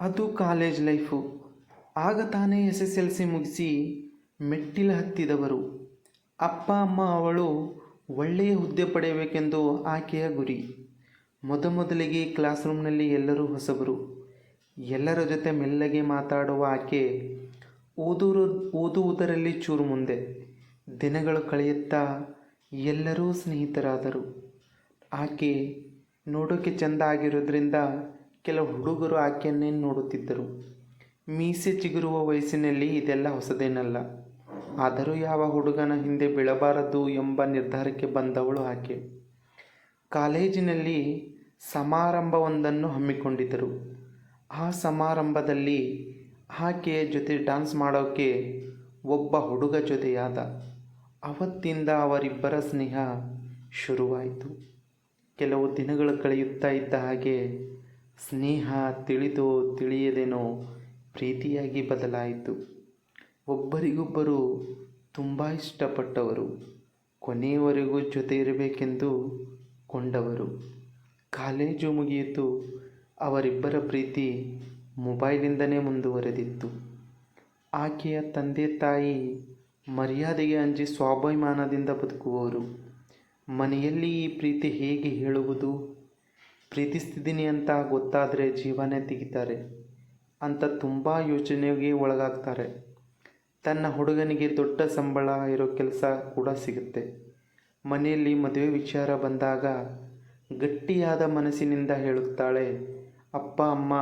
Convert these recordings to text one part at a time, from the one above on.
ಅದು college life. ಆಗ ತಾನೇ ಎಸ್ ಎಸ್ ಎಲ್ ಸಿ ಮುಗಿಸಿ ಮೆಟ್ಟಿಲು ಹತ್ತಿದವರು. ಅಪ್ಪ, ಅಮ್ಮ, ಅವಳು ಒಳ್ಳೆಯ ಹುದ್ದೆ ಪಡೆಯಬೇಕೆಂದು ಆಕೆಯ ಗುರಿ. ಮೊದಮೊದಲಿಗೆ ಕ್ಲಾಸ್ ರೂಮ್ನಲ್ಲಿ ಎಲ್ಲರೂ ಹೊಸಬರು. ಎಲ್ಲರ ಜೊತೆ ಮೆಲ್ಲಗೆ ಮಾತಾಡುವ ಆಕೆ ಓದುರು, ಓದುವುದರಲ್ಲಿ ಚೂರು ಮುಂದೆ. ದಿನಗಳು ಕಳೆಯುತ್ತಾ ಎಲ್ಲರೂ ಸ್ನೇಹಿತರಾದರು. ಆಕೆ ನೋಡೋಕ್ಕೆ ಚೆಂದ ಆಗಿರೋದ್ರಿಂದ ಕೆಲವು ಹುಡುಗರು ಆಕೆಯನ್ನೇ ನೋಡುತ್ತಿದ್ದರು. ಮೀಸೆ ಚಿಗುರುವ ವಯಸ್ಸಿನಲ್ಲಿ ಇದೆಲ್ಲ ಹೊಸದೇನಲ್ಲ. ಆದರೂ ಯಾವ ಹುಡುಗನ ಹಿಂದೆ ಬೀಳಬಾರದು ಎಂಬ ನಿರ್ಧಾರಕ್ಕೆ ಬಂದವಳು ಆಕೆ. ಕಾಲೇಜಿನಲ್ಲಿ ಸಮಾರಂಭವೊಂದನ್ನು ಹಮ್ಮಿಕೊಂಡಿದ್ದರು. ಆ ಸಮಾರಂಭದಲ್ಲಿ ಆಕೆಯ ಜೊತೆ ಡ್ಯಾನ್ಸ್ ಮಾಡೋಕ್ಕೆ ಒಬ್ಬ ಹುಡುಗ ಜೊತೆಯಾದ. ಅವತ್ತಿಂದ ಅವರಿಬ್ಬರ ಸ್ನೇಹ ಶುರುವಾಯಿತು. ಕೆಲವು ದಿನಗಳು ಕಳೆಯುತ್ತಾ ಇದ್ದ ಹಾಗೆ ಸ್ನೇಹ ತಿಳಿದೋ ತಿಳಿಯದೇನೋ ಪ್ರೀತಿಯಾಗಿ ಬದಲಾಯಿತು. ಒಬ್ಬರಿಗೊಬ್ಬರು ತುಂಬ ಇಷ್ಟಪಟ್ಟವರು, ಕೊನೆಯವರೆಗೂ ಜೊತೆ ಇರಬೇಕೆಂದು ಕೊಂಡವರು. ಕಾಲೇಜು ಮುಗಿಯಿತು, ಅವರಿಬ್ಬರ ಪ್ರೀತಿ ಮೊಬೈಲಿಂದನೇ ಮುಂದುವರೆದಿತ್ತು. ಆಕೆಯ ತಂದೆ ತಾಯಿ ಮರ್ಯಾದೆಗೆ ಅಂಜಿ ಸ್ವಾಭಿಮಾನದಿಂದ ಬದುಕುವವರು. ಮನೆಯಲ್ಲಿ ಈ ಪ್ರೀತಿ ಹೇಗೆ ಹೇಳುವುದು? ಪ್ರೀತಿಸ್ತಿದ್ದೀನಿ ಅಂತ ಗೊತ್ತಾದರೆ ಜೀವನೇ ತೆಗಿತಾರೆ. ಅಂತ ತುಂಬ ಯೋಚನೆಗೆ ಒಳಗಾಗ್ತಾರೆ. ತನ್ನ ಹುಡುಗನಿಗೆ ದೊಡ್ಡ ಸಂಬಳ ಇರೋ ಕೆಲಸ ಕೂಡ ಸಿಗುತ್ತೆ. ಮನೆಯಲ್ಲಿ ಮದುವೆ ವಿಚಾರ ಬಂದಾಗ ಗಟ್ಟಿಯಾದ ಮನಸ್ಸಿನಿಂದ ಹೇಳುತ್ತಾಳೆ, ಅಪ್ಪ, ಅಮ್ಮ,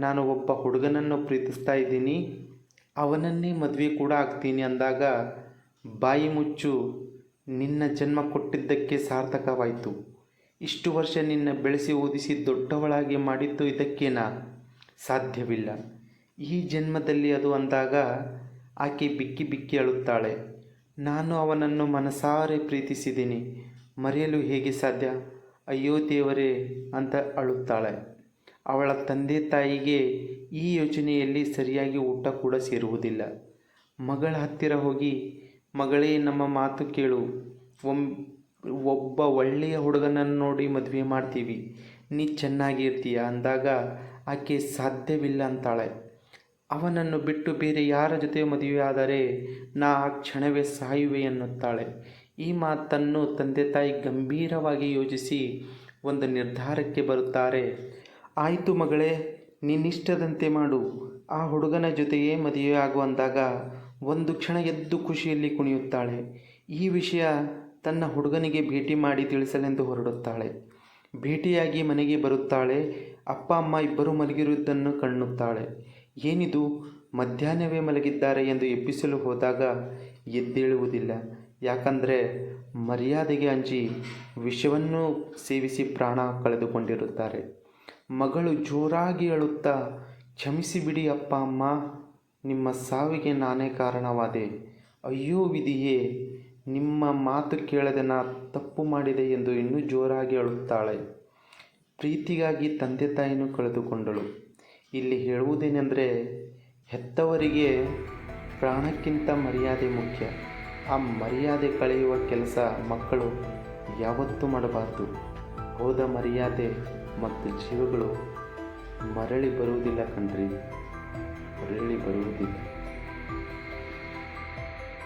ನಾನು ಒಬ್ಬ ಹುಡುಗನನ್ನು ಪ್ರೀತಿಸ್ತಾ ಇದ್ದೀನಿ. ಅವನನ್ನೇ ಮದುವೆ ಕೂಡ ಆಗ್ತೀನಿ ಅಂದಾಗ ಬಾಯಿ ಮುಚ್ಚು, ನಿನ್ನ ಜನ್ಮ ಕೊಟ್ಟಿದ್ದಕ್ಕೆ ಸಾರ್ಥಕವಾಯಿತು. ಇಷ್ಟು ವರ್ಷ ನಿನ್ನ ಬೆಳೆಸಿ ಓದಿಸಿ ದೊಡ್ಡವಳಾಗಿ ಮಾಡಿದ್ದು ಇದಕ್ಕೇನ? ಸಾಧ್ಯವಿಲ್ಲ. ಈ ಜನ್ಮದಲ್ಲಿ ಅದು ಅಂದಾಗ ಆಕೆ ಬಿಕ್ಕಿ ಬಿಕ್ಕಿ ಅಳುತ್ತಾಳೆ. ನಾನು ಅವನನ್ನು ಮನಸಾರೆ ಪ್ರೀತಿಸಿದ್ದೀನಿ ಮರೆಯಲು ಹೇಗೆ ಸಾಧ್ಯ? ಅಯ್ಯೋ ದೇವರೇ ಅಂತ ಅಳುತ್ತಾಳೆ. ಅವಳ ತಂದೆ ತಾಯಿಗೆ ಈ ಯೋಚನೆಯಲ್ಲಿ ಸರಿಯಾಗಿ ಊಟ ಕೂಡ ಸೇರುವುದಿಲ್ಲ. ಮಗಳ ಹತ್ತಿರ ಹೋಗಿ, ಮಗಳೇ, ನಮ್ಮ ಮಾತು ಕೇಳು. ಒಮ್ ಒಬ್ಬ ಒಳ್ಳೆಯ ಹುಡುಗನನ್ನು ನೋಡಿ ಮದುವೆ ಮಾಡ್ತೀವಿ. ನೀ ಚೆನ್ನಾಗಿರ್ತೀಯ ಅಂದಾಗ, ಆಕೆ ಸಾಧ್ಯವಿಲ್ಲ ಅಂತಾಳೆ. ಅವನನ್ನು ಬಿಟ್ಟು ಬೇರೆ ಯಾರ ಜೊತೆ ಮದುವೆ ಆದರೆ ನಾ ಆ ಕ್ಷಣವೇ ಸಾಯುವೆ ಎನ್ನುತ್ತಾಳೆ ಈ ಮಾತನ್ನು ತಂದೆ ತಾಯಿ ಗಂಭೀರವಾಗಿ ಯೋಚಿಸಿ ಒಂದು ನಿರ್ಧಾರಕ್ಕೆ ಬರುತ್ತಾರೆ. ಆಯಿತು ಮಗಳೇ ನಿನ್ನಿಷ್ಟದಂತೆ ಮಾಡು. ಆ ಹುಡುಗನ ಜೊತೆಯೇ ಮದುವೆ ಆಗುವಂದಾಗ ಒಂದು ಕ್ಷಣ ಎದ್ದು ಖುಷಿಯಲ್ಲಿ ಕುಣಿಯುತ್ತಾಳೆ. ಈ ವಿಷಯ ತನ್ನ ಹುಡುಗನಿಗೆ ಭೇಟಿ ಮಾಡಿ ತಿಳಿಸಲೆಂದು ಹೊರಡುತ್ತಾಳೆ. ಭೇಟಿಯಾಗಿ ಮನೆಗೆ ಬರುತ್ತಾಳೆ. ಅಪ್ಪ, ಅಮ್ಮ ಇಬ್ಬರು ಮಲಗಿರುವುದನ್ನು ಕಣ್ಣುತ್ತಾಳೆ. ಏನಿದು? ಮಧ್ಯಾಹ್ನವೇ ಮಲಗಿದ್ದಾರೆ ಎಂದು ಎಬ್ಬಿಸಲು ಹೋದಾಗ ಎದ್ದೇಳುವುದಿಲ್ಲ. ಯಾಕಂದರೆ ಮರ್ಯಾದೆಗೆ ಅಂಜಿ ವಿಷವನ್ನು ಸೇವಿಸಿ ಪ್ರಾಣ ಕಳೆದುಕೊಂಡಿರುತ್ತಾರೆ. ಮಗಳು ಜೋರಾಗಿ ಅಳುತ್ತಾ, ಕ್ಷಮಿಸಿಬಿಡಿ ಅಪ್ಪ, ಅಮ್ಮ, ನಿಮ್ಮ ಸಾವಿಗೆ ನಾನೇ ಕಾರಣವಾದೆ. ಅಯ್ಯೋ ವಿಧಿಯೇ ನಿಮ್ಮ ಮಾತು ಕೇಳದೆ ನಾ ತಪ್ಪು ಮಾಡಿದೆ ಎಂದು ಇನ್ನೂ ಜೋರಾಗಿ ಅಳುತ್ತಾಳೆ. ಪ್ರೀತಿಗಾಗಿ ತಂದೆ ತಾಯಿನೂ ಕಳೆದುಕೊಂಡಳು. ಇಲ್ಲಿ ಹೇಳುವುದೇನೆಂದರೆ, ಹೆತ್ತವರಿಗೆ ಪ್ರಾಣಕ್ಕಿಂತ ಮರ್ಯಾದೆ ಮುಖ್ಯ. ಆ ಮರ್ಯಾದೆ ಕಳೆಯುವ ಕೆಲಸ ಮಕ್ಕಳು ಯಾವತ್ತೂ ಮಾಡಬಾರ್ದು. ಹೋದ ಮರ್ಯಾದೆ ಮತ್ತು ಜೀವಗಳು ಮರಳಿ ಬರುವುದಿಲ್ಲ ಕಣ್ರಿ. ಮರಳಿ ಬರುವುದಿಲ್ಲ.